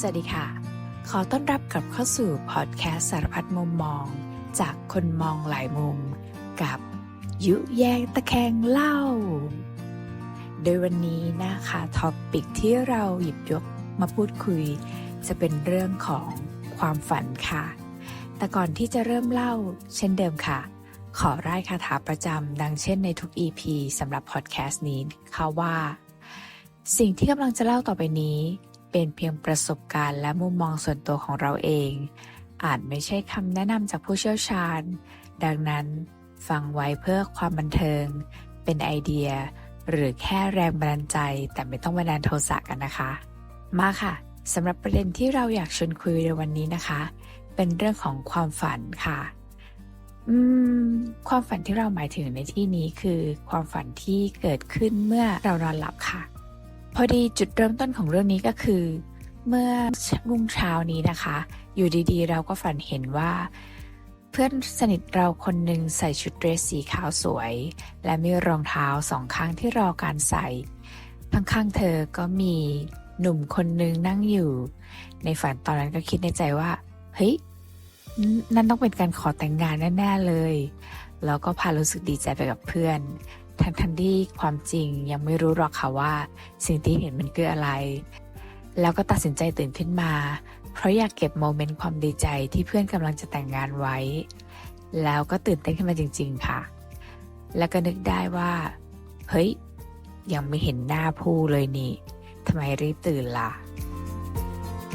สวัสดีค่ะ ขอต้อนรับกลับเข้าสู่พอดแคสต์สารพัดมุมมอง จากคนมองหลายมุม กับยุแยงตะแคงเล่า โดยวันนี้นะคะท็อปปิกที่เราหยิบยกมาพูดคุย จะเป็นเรื่องของความฝันค่ะ แต่ก่อนที่จะเริ่มเล่า เช่นเดิมค่ะ ขอร่ายคาถาประจำดังเช่นในทุก EP สำหรับพอดแคสต์นี้ค่ะว่า สิ่งที่กำลังจะเล่าต่อไปนี้ เป็นเพียงประสบการณ์และมุมมองส่วนตัวของเราเอง อาจไม่ใช่คำแนะนำจากผู้เชี่ยวชาญ ดังนั้น ฟังไว้เพื่อความบันเทิง เป็นไอเดีย หรือแค่แรงบันดาลใจ แต่ไม่ต้องบันดาลโทสะกันนะคะ มาค่ะสำหรับประเด็นที่เราอยากชวนคุยในวันนี้นะคะ เป็นเรื่องของความฝันค่ะอืมความฝันที่เราหมายถึงในที่นี้คือ ความฝันที่เกิดขึ้นเมื่อเรานอนหลับค่ะ พอดีจุดเริ่มต้นของเรื่องนี้ก็คือ เมื่อรุ่งเช้านี้นะคะ อยู่ดีๆ เราก็ฝันเห็นว่า เพื่อนสนิทเราคนหนึ่งใส่ชุดเดรสสีขาวสวย และมีรองเท้าสองข้างที่รอการใส่ข้างๆเธอก็มีหนุ่มคนหนึ่งนั่งอยู่ ในฝันตอนนั้นก็คิดในใจว่า เฮ้ย นั่นต้องเป็นการขอแต่งงานแน่ๆเลย แล้วก็พารู้สึกดีใจไปกับเพื่อน ทั้งทันที่ความจริงยังไม่รู้หรอกค่ะว่า สิ่งที่เห็นมันคืออะไร แล้วก็ตัดสินใจตื่นขึ้นมา เพราะอยากเก็บโมเมนต์ความดีใจที่เพื่อนกำลังจะแต่งงานไว้ แล้วก็ตื่นเต้นขึ้นมาจริง ๆ ค่ะ แล้วก็นึกได้ว่า เฮ้ย ยังไม่เห็นหน้าผู้เลยนี่ทำไมรีบตื่นล่ะ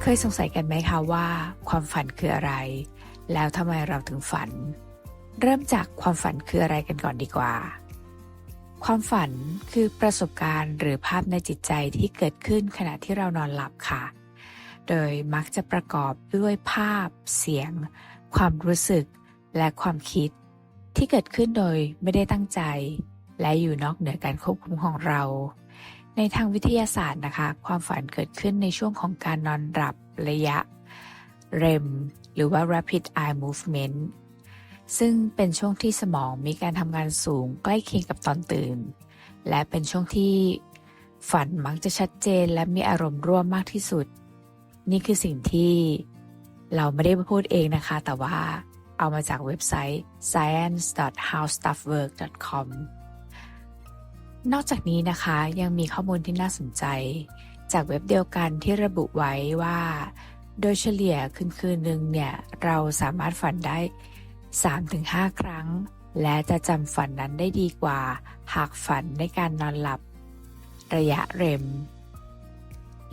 เคยสงสัยกันไหมคะว่า ความฝันคืออะไร แล้วทำไมเราถึงฝัน เริ่มจากความฝันคืออะไรกันก่อนดีกว่า ความฝันคือประสบการณ์หรือภาพในจิตใจที่เกิดขึ้นขณะที่เรานอนหลับค่ะ โดยมักจะประกอบด้วยภาพ เสียง ความรู้สึก และความคิด ที่เกิดขึ้นโดยไม่ได้ตั้งใจ และอยู่นอกเหนือการควบคุมของเรา ในทางวิทยาศาสตร์นะคะ ความฝันเกิดขึ้นในช่วงของการนอนหลับระยะ REM หรือว่า Rapid Eye Movement ซึ่งเป็นช่วงที่สมองมีการทำงานสูงใกล้เคียงกับตอนตื่น และเป็นช่วงที่ฝันมักจะชัดเจนและมีอารมณ์ร่วมมากที่สุด นี่คือสิ่งที่เราไม่ได้มาพูดเองนะคะ แต่ว่าเอามาจากเว็บไซต์ science.howstuffwork.com นอกจากนี้นะคะยังมีข้อมูลที่น่าสนใจ จากเว็บเดียวกันที่ระบุไว้ว่า โดยเฉลี่ยคืนคืนหนึ่งเนี่ย เราสามารถฝันได้ 3-5 ครั้ง และจะจำฝันนั้นได้ดีกว่า หากฝันในการนอนหลับ ระยะเร็ม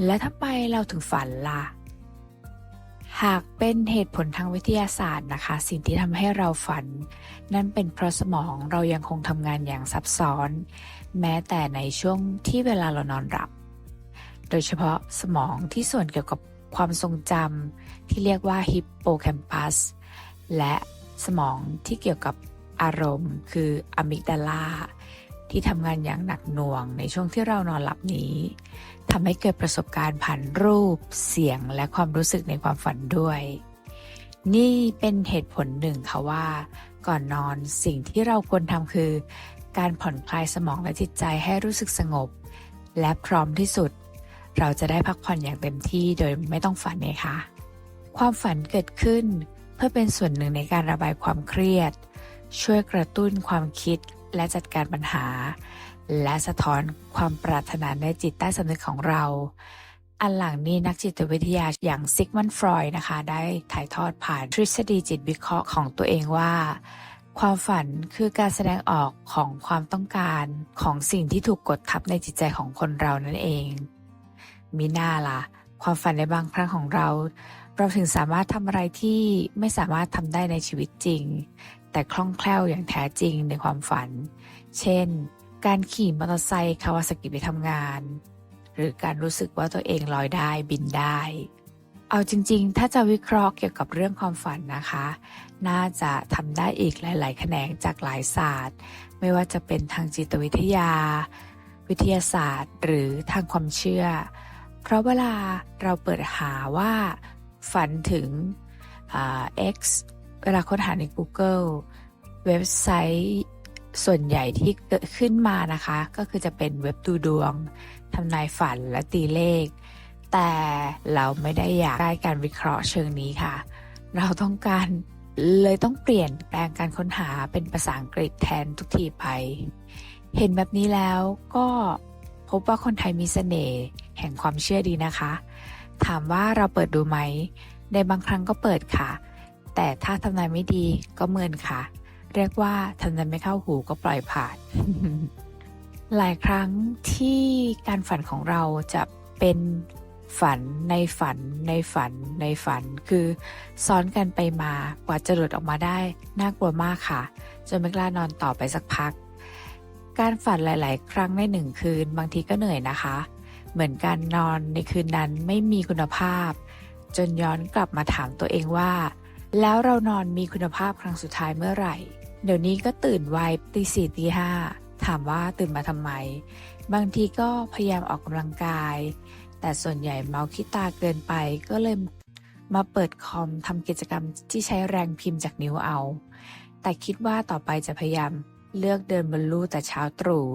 และถ้าไปเราถึงฝันล่ะ หากเป็นเหตุผลทางวิทยาศาสตร์นะคะ สิ่งที่ทำให้เราฝัน นั่นเป็นเพราะสมองเรายังคงทำงานอย่างซับซ้อน แม้แต่ในช่วงที่เวลาเรานอนหลับ โดยเฉพาะสมองที่ส่วนเกี่ยวกับความทรงจำที่เรียกว่าฮิปโปแคมปัสและ สมองที่เกี่ยวกับอารมณ์คืออะมิกดาลาที่ทำงานอย่างหนักหน่วงในช่วงที่เรานอนหลับนี้ทำให้เกิดประสบการณ์ผ่านรูป เสียงและความรู้สึกในความฝันด้วย นี่เป็นเหตุผลหนึ่งค่ะว่า ก่อนนอนสิ่งที่เราควรทำคือ การผ่อนคลายสมองและจิตใจให้รู้สึกสงบ และพร้อมที่สุด เราจะได้พักผ่อนอย่างเต็มที่โดยไม่ต้องฝันไงคะความฝันเกิดขึ้น พื่อเป็นส่วนหนึ่งในการระบายความเครียด ช่วยกระตุ้นความคิดและจัดการปัญหา และสะท้อนความปรารถนาในจิตใต้สำนึกของเรา อันหลังนี้นักจิตวิทยาอย่างซิกมันฟรอยนะคะ ได้ถ่ายทอดผ่านทฤษฎีจิตวิเคราะห์ของตัวเองว่า ความฝันคือการแสดงออกของความต้องการของสิ่งที่ถูกกดทับในจิตใจของคนเรานั่นเอง มีหน้าละ่ะ ความฝันในบางครั้งของเรา เราถึงสามารถทำอะไรที่ไม่สามารถทำได้ในชีวิตจริง แต่คล่องแคล่วอย่างแท้จริงในความฝัน เช่น การขี่มอเตอร์ไซค์คาวาสกิไปทำงาน หรือการรู้สึกว่าตัวเองลอยได้บินได้ เอาจริง ๆ ถ้าจะวิเคราะห์เกี่ยวกับเรื่องความฝันนะคะ น่าจะทำได้อีกหลาย ๆ แขนงจากหลายศาสตร์ ไม่ว่าจะเป็นทางจิตวิทยา วิทยาศาสตร์ หรือทางความเชื่อ เพราะเวลาเราเปิดหาว่า ฝันถึง X เวลาค้นหาใน Google เว็บไซต์ส่วนใหญ่ที่เกิดขึ้นมานะคะ ก็คือจะเป็นเว็บดูดวงทำนายฝันและตีเลข แต่เราไม่ได้อยากได้การวิเคราะห์เชิงนี้ค่ะ เราต้องการเลยต้องเปลี่ยนแปลงการค้นหาเป็นภาษาอังกฤษแทนทุกทีไป เห็นแบบนี้แล้วก็พบว่าคนไทยมีเสน่ห์แห่งความเชื่อดีนะคะ ถามว่าเราเปิดดูไหม ในบางครั้งก็เปิดค่ะ แต่ถ้าทำนายไม่ดีก็เมินค่ะ เรียกว่าทำนายไม่เข้าหูก็ปล่อยผ่าน หลายครั้งที่การฝันของเราจะเป็นฝันในฝันในฝันในฝัน คือซ้อนกันไปมากว่าจะหลุดออกมาได้น่ากลัวมากค่ะ จนไม่กล้านอนต่อไปสักพัก การฝันหลาย ๆ ครั้งในหนึ่งคืน บางทีก็เหนื่อยนะคะ เหมือนการนอนในคืนนั้นไม่มีคุณภาพ จนย้อนกลับมาถามตัวเองว่า แล้วเรานอนมีคุณภาพครั้งสุดท้ายเมื่อไหร่ เดี๋ยวนี้ก็ตื่นไวตีสี่ตีห้าถามว่าตื่นมาทำไม บางทีก็พยายามออกกำลังกาย แต่ส่วนใหญ่เมาขี้ตาเกินไปก็เลยมาเปิดคอมทำกิจกรรมที่ใช้แรงพิมพ์จากนิ้วเอา แต่คิดว่าต่อไปจะพยายามเลือกเดินบนลู่แต่เช้าตรู่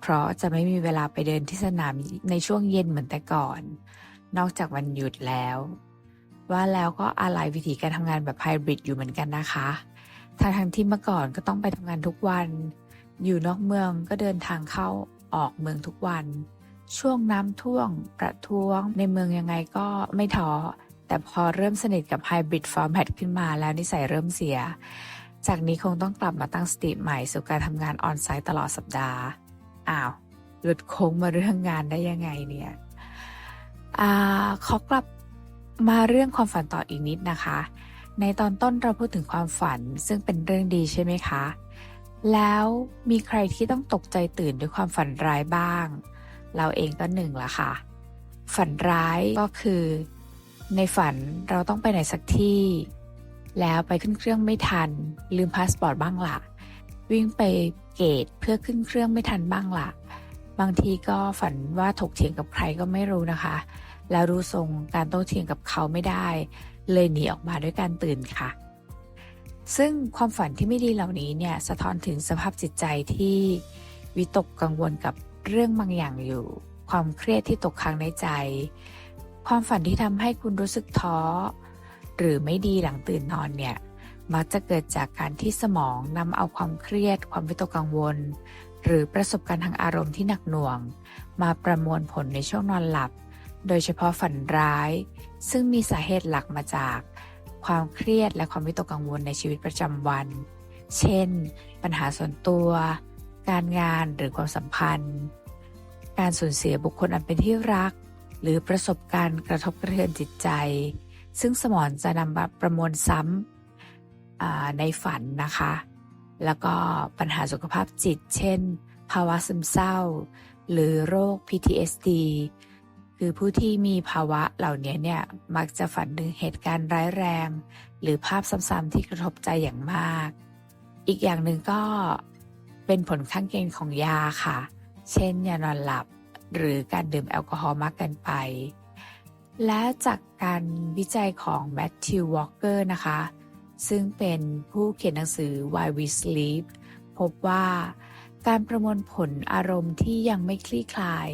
เพราะจะไม่มีเวลาไปเดินที่สนามในช่วงเย็นเหมือนแต่ก่อน นอกจากวันหยุดแล้ว ว่าแล้วก็อะไรวิธีการทำงานแบบไฮบริดอยู่เหมือนกันนะคะทางทางที่เมื่อก่อนก็ต้องไปทำงานทุกวัน อยู่นอกเมืองก็เดินทางเข้าออกเมืองทุกวัน ช่วงน้ำท่วงประท้วงในเมืองยังไงก็ไม่ท้อแต่พอเริ่มสนิทกับไฮบริดฟอร์แมตขึ้นมาแล้วนิสัยเริ่มเสีย จากนี้คงต้องกลับมาตั้งสติใหม่สู่การทำงานออนไซต์ตลอดสัปดาห์ อ้าว หลุดโค้งมาเรื่องงานได้ยังไงเนี่ยอ่าขอกลับมาเรื่องความฝันต่ออีกนิดนะคะ ในตอนต้นเราพูดถึงความฝันซึ่งเป็นเรื่องดีใช่ไหมคะ แล้วมีใครที่ต้องตกใจตื่นด้วยความฝันร้ายบ้าง เราเองก็หนึ่งละค่ะ ฝันร้ายก็คือ ในฝันเราต้องไปไหนสักที่ แล้วไปขึ้นเครื่องไม่ทัน ลืมพาสปอร์ตบ้างล่ะ วิ่งไป เกตเพื่อขึ้นเครื่องไม่ทันบ้างละบางทีก็ฝันว่าถกเถียงกับใครก็ไม่รู้นะคะ แล้วรู้ทรงการโต้เถียงกับเขาไม่ได้ เลยหนีออกมาด้วยการตื่นค่ะ ซึ่งความฝันที่ไม่ดีเหล่านี้เนี่ยสะท้อนถึงสภาพจิตใจที่วิตกกังวลกับเรื่องบางอย่างอยู่ ความเครียดที่ตกค้างในใจ ความฝันที่ทำให้คุณรู้สึกท้อหรือไม่ดีหลังตื่นนอนเนี่ย มักจะเกิดจากการที่สมองนำเอาความเครียด ความวิตกกังวล หรือประสบการณ์ทางอารมณ์ที่หนักหน่วง มาประมวลผลในช่วงนอนหลับ โดยเฉพาะฝันร้าย ซึ่งมีสาเหตุหลักมาจาก ความเครียดและความวิตกกังวลในชีวิตประจำวัน เช่น ปัญหาส่วนตัว การงานหรือความสัมพันธ์ การสูญเสียบุคคลอันเป็นที่รัก หรือประสบการณ์กระทบกระเทือนจิตใจ ซึ่งสมองจะนำมาประมวลซ้ำ ในฝันนะคะ แล้วก็ปัญหาสุขภาพจิต เช่น ภาวะซึมเศร้า หรือโรค PTSD คือผู้ที่มีภาวะเหล่านี้เนี่ยมักจะฝันถึงเหตุการณ์ร้ายแรง หรือภาพซ้ำๆที่กระทบใจอย่างมาก อีกอย่างหนึ่งก็เป็นผลข้างเคียงของยาค่ะ เช่นยานอนหลับหรือการดื่มแอลกอฮอล์มากเกินไป และจากการวิจัยของแมทธิววอลเกอร์นะคะ ซึ่งเป็นผู้เขียนหนังสือ Why We Sleep พบว่า การประมวลผลอารมณ์ที่ยังไม่คลี่คลาย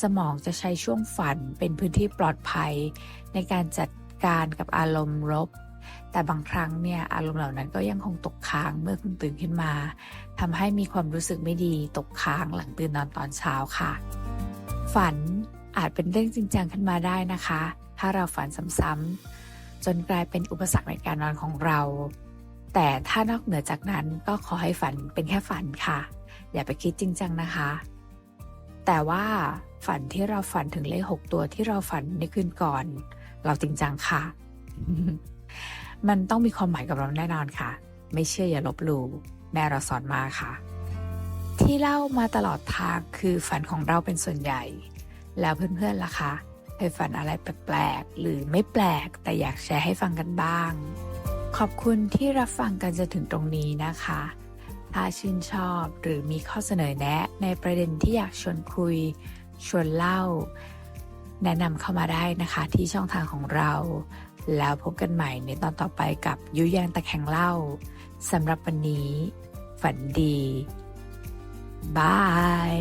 สมองจะใช้ช่วงฝันเป็นพื้นที่ปลอดภัย ในการจัดการกับอารมณ์ลบ แต่บางครั้งเนี่ยอารมณ์เหล่านั้นก็ยังคงตกค้างเมื่อคุณตื่นขึ้นมา ทำให้มีความรู้สึกไม่ดีตกค้างหลังตื่นนอนตอนเช้าค่ะ ฝันอาจเป็นเรื่องจริงจังขึ้นมาได้นะคะ ถ้าเราฝันซ้ำๆ จนกลายเป็นอุปสรรคในการนอนของเรา แต่ถ้านอกเหนือจากนั้นก็ขอให้ฝันเป็นแค่ฝันค่ะ อย่าไปคิดจริงจังนะคะ แต่ว่าฝันที่เราฝันถึงเลขหกตัวที่เราฝันในคืนก่อน เราจริงจังค่ะ มันต้องมีความหมายกับเราแน่นอนค่ะ ไม่เชื่ออย่าลบหลู่แม่เราสอนมาค่ะ ที่เล่ามาตลอดทางคือฝันของเราเป็นส่วนใหญ่ แล้วเพื่อนๆล่ะคะ เคยฝันอะไรแปลกๆ หรือไม่แปลกแต่อยากแชร์ให้ฟังกันบ้าง ขอบคุณที่รับฟังกันจนถึงตรงนี้นะคะ ถ้าชื่นชอบหรือมีข้อเสนอแนะในประเด็นที่อยากชวนคุย ชวนเล่า แนะนำเข้ามาได้นะคะที่ช่องทางของเรา แล้วพบกันใหม่ในตอนต่อไปกับยุยงตะแคงเล่าสำหรับวันนี้ ฝันดีบาย